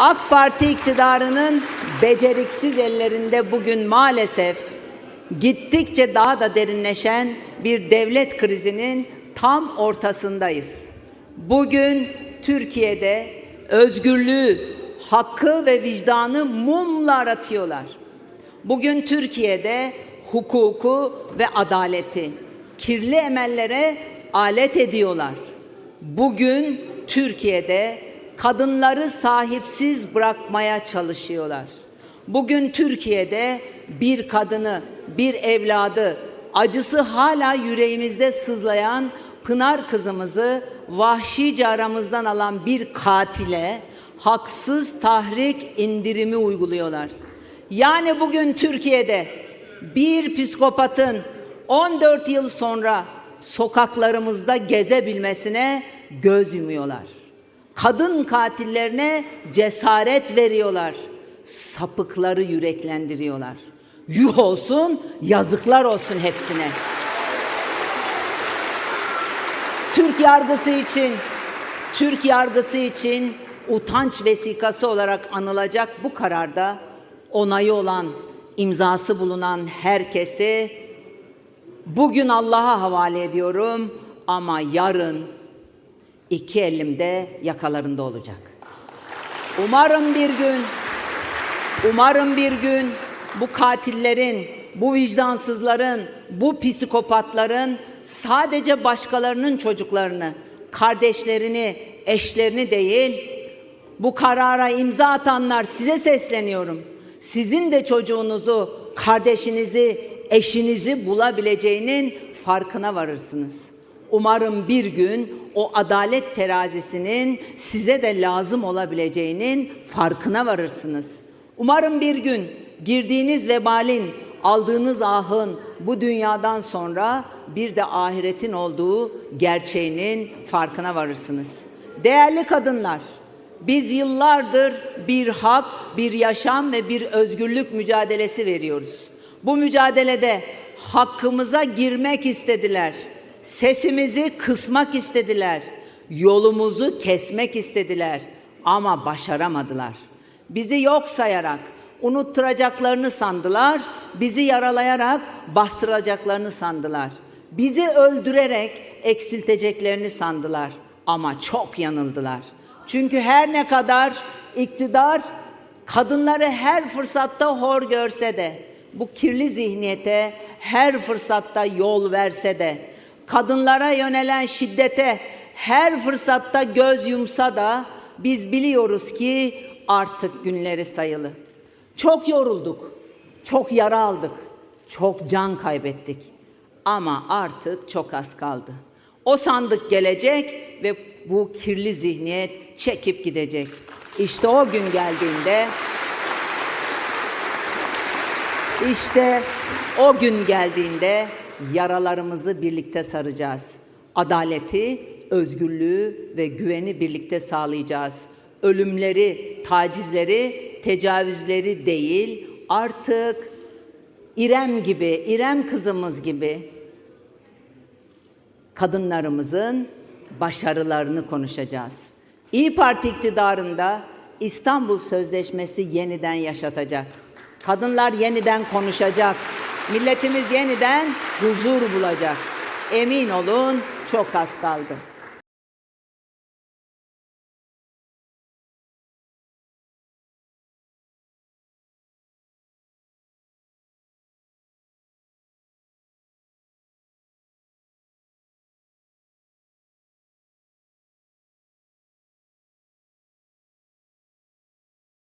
AK Parti iktidarının beceriksiz ellerinde bugün maalesef gittikçe daha da derinleşen bir devlet krizinin tam ortasındayız. Bugün Türkiye'de özgürlüğü, hakkı ve vicdanı mumla aratıyorlar. Bugün Türkiye'de hukuku ve adaleti kirli emellere alet ediyorlar. Bugün Türkiye'de kadınları sahipsiz bırakmaya çalışıyorlar. Bugün Türkiye'de bir kadını, bir evladı, acısı hala yüreğimizde sızlayan Pınar kızımızı vahşice aramızdan alan bir katile haksız tahrik indirimi uyguluyorlar. Yani bugün Türkiye'de bir psikopatın 14 yıl sonra sokaklarımızda gezebilmesine göz yumuyorlar. Kadın katillerine cesaret veriyorlar. Sapıkları yüreklendiriyorlar. Yuh olsun, yazıklar olsun hepsine. Türk yargısı için Türk yargısı için utanç vesikası olarak anılacak bu kararda onayı olan, imzası bulunan herkesi bugün Allah'a havale ediyorum ama yarın iki elimde yakalarında olacak. Umarım bir gün umarım bir gün bu katillerin, bu vicdansızların, bu psikopatların sadece başkalarının çocuklarını, kardeşlerini, eşlerini değil, bu karara imza atanlar size sesleniyorum. Sizin de çocuğunuzu, kardeşinizi, eşinizi bulabileceğinin farkına varırsınız. Umarım bir gün o adalet terazisinin size de lazım olabileceğinin farkına varırsınız. Umarım bir gün girdiğiniz vebalin, aldığınız ahın bu dünyadan sonra bir de ahiretin olduğu gerçeğinin farkına varırsınız. Değerli kadınlar, biz yıllardır bir hak, bir yaşam ve bir özgürlük mücadelesi veriyoruz. Bu mücadelede hakkımıza girmek istediler. Sesimizi kısmak istediler. Yolumuzu kesmek istediler ama başaramadılar. Bizi yok sayarak unutturacaklarını sandılar. Bizi yaralayarak bastıracaklarını sandılar. Bizi öldürerek eksilteceklerini sandılar ama çok yanıldılar. Çünkü her ne kadar iktidar kadınları her fırsatta hor görse de bu kirli zihniyete her fırsatta yol verse de kadınlara yönelen şiddete her fırsatta göz yumsa da biz biliyoruz ki artık günleri sayılı. Çok yorulduk, çok yara aldık, çok can kaybettik. Ama artık çok az kaldı. O sandık gelecek ve bu kirli zihniyet çekip gidecek. İşte o gün geldiğinde işte o gün geldiğinde yaralarımızı birlikte saracağız. Adaleti, özgürlüğü ve güveni birlikte sağlayacağız. Ölümleri, tacizleri, tecavüzleri değil, artık İrem gibi, İrem kızımız gibi kadınlarımızın başarılarını konuşacağız. İyi Parti iktidarında İstanbul Sözleşmesi yeniden yaşatacak. Kadınlar yeniden konuşacak. Milletimiz yeniden huzur bulacak. Emin olun çok az kaldı.